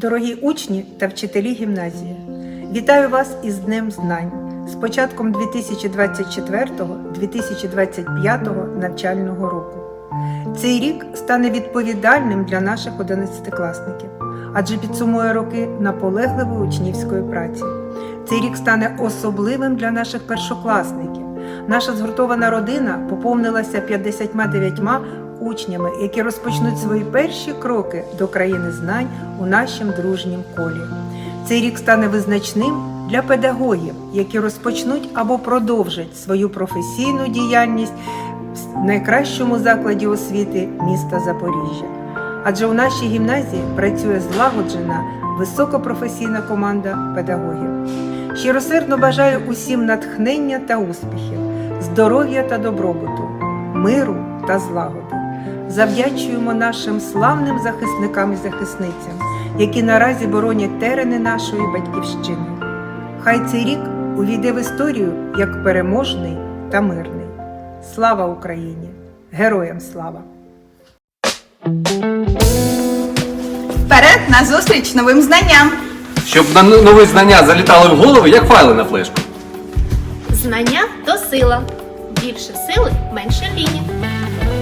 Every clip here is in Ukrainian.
Дорогі учні та вчителі гімназії, вітаю вас із Днем Знань з початком 2024-2025 навчального року. Цей рік стане відповідальним для наших 11-класників, адже підсумує роки наполегливої учнівської праці. Цей рік стане особливим для наших першокласників. Наша згуртована родина поповнилася 59 учнями, які розпочнуть свої перші кроки до країни знань у нашім дружнім колі. Цей рік стане визначним для педагогів, які розпочнуть або продовжать свою професійну діяльність в найкращому закладі освіти міста Запоріжжя. Адже у нашій гімназії працює злагоджена високопрофесійна команда педагогів. Щиросердно бажаю усім натхнення та успіхів, здоров'я та добробуту, миру та злагоди. Завдячуємо нашим славним захисникам і захисницям, які наразі боронять терени нашої батьківщини. Хай цей рік увійде в історію як переможний та мирний. Слава Україні! Героям слава! Вперед на зустріч новим знанням! Щоб на нові знання залітали в голову, як файли на флешку. Знання то сила. Більше сили, менше ліні.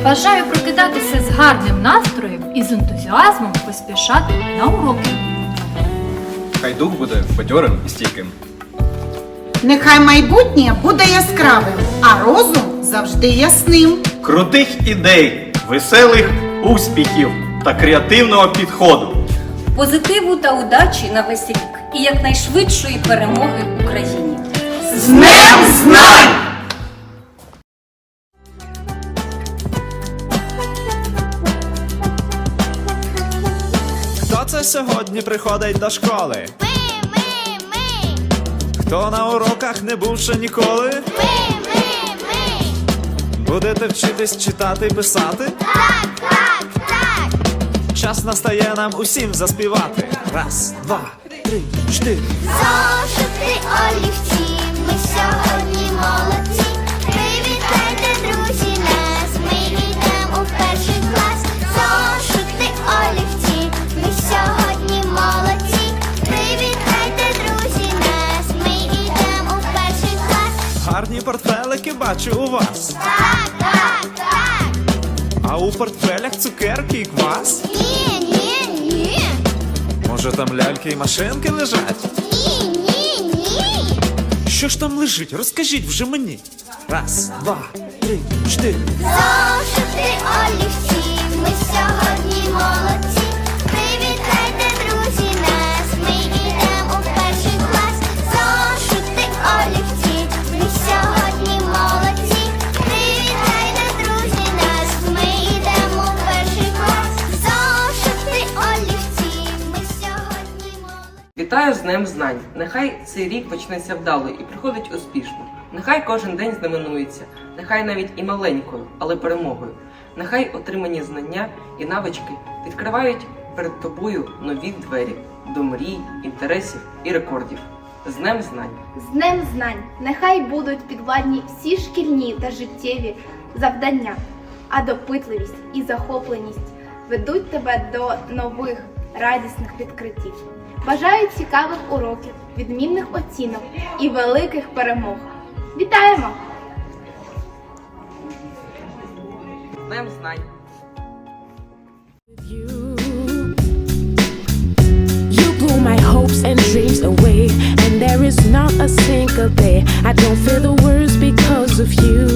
Бажаю прокидатися з гарним настроєм і з ентузіазмом поспішати на уроки. Хай дух буде бадьорим і стійким. Нехай майбутнє буде яскравим, а розум завжди ясним. крутих ідей, веселих успіхів та креативного підходу. позитиву та удачі на весь рік і якнайшвидшої перемоги Україні. З Днем знань! Сьогодні приходить до школи? Ми, ми, ми, Хто на уроках не був ще ніколи? ми, ми, ми. Будете вчитись читати і писати? Так, так, так. Час настає нам усім заспівати. Раз, два, три, чотири. Зошити олівці, ми сьогодні портфелики бачу у вас. Так, так, так. А у портфелях цукерки і квас? Ні, ні, ні. Може там ляльки і машинки лежать? Ні, ні, ні. Що ж там лежить? Розкажіть вже мені. Раз, два, три, чотири. Зошити олівці, ми сьогодні молодці. Вітаю з Днем Знань! Нехай цей рік почнеться вдало і приходить успішно. Нехай кожен день знаменується, нехай навіть і маленькою, але перемогою. Нехай отримані знання і навички відкривають перед тобою нові двері до мрій, інтересів і рекордів. З Днем Знань! З Днем знань нехай будуть підвладні всі шкільні та життєві завдання, а допитливість і захопленість ведуть тебе до нових радісних відкриттів. Бажаю цікавих уроків, відмінних оцінок і великих перемог. Вітаємо! Днем Знань! You blew my hopes and dreams away, and there is not a single day I don't feel the words because of you.